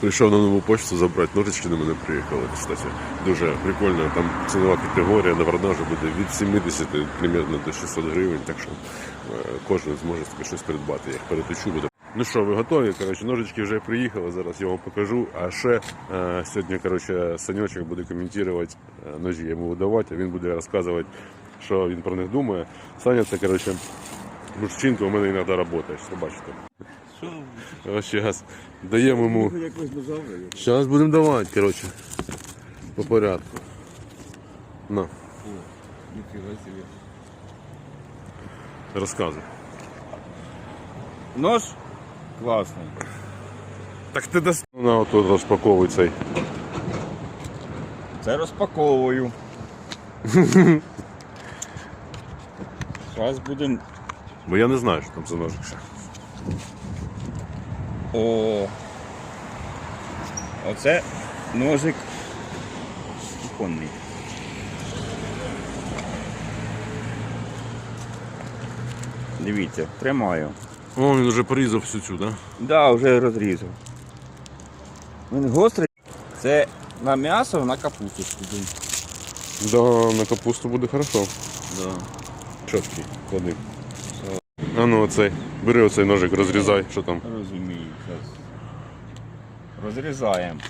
Прийшов на нову почту забрати ножички, до мене приїхали. Кстати, дуже прикольно. Там цінова категорія на продажу буде від 70 примерно до 600 гривень, так що е, кожен зможе собі щось придбати. Я їх переточу буде. Ну що, ви готові? Коротше, ножички вже приїхали, зараз я вам покажу. А ще е, сьогодні коротше, Саньочок буде коментувати е, ножі, я йому видавати, а він буде розказувати, що він про них думає. Саня це коротше, мужчинка у мене іноді працює, що бачите. Зараз даємо йому. Зараз будемо давати, коротше. По порядку. На, розказуй. Нож класний. Так ти дасть. На отут розпаковуй цей. Це розпаковую. Зараз будемо. Бо я не знаю, що там за ножик ще. О. Оце ножик кухонний. Дивіться, тримаю. О, він вже порізав всю цю, так? Да, вже розрізав. Він гострий. Це на м'ясо, на капусточку. Да? да, на капусту буде хорошо. Да. Чоткий, клади. А ну оцей. Бери оцей ножик, розрізай, що там. Розумію, зараз. Розрізаємо.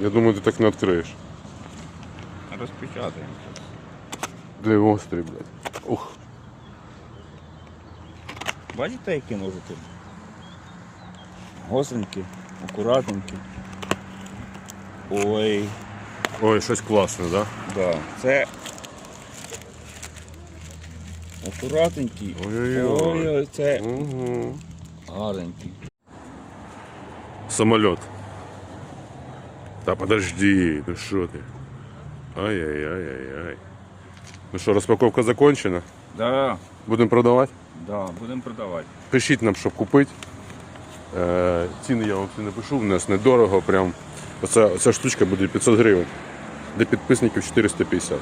Я думаю, ти так не відкриєш. Розпечатаємо. Де гострий, блядь. Ух. Бачите, які ножики? Гостренькі, акуратненькі. Ой, Ой, щось класне, да? да. Це акуратненький. Ой-ой-ой. Ой, це Угу. гарненький. Самолет. Та подожди, ну що ти? Ай-яй-яй-яй-яй. Ну що, розпаковка закончена? Да, Будемо продавати? да, будемо продавати. Пишіть нам, щоб купити. Е, ціни я вам всі напишу, в нас недорого. Прям. Оця, оця штучка буде 500 гривень. Для підписників 450.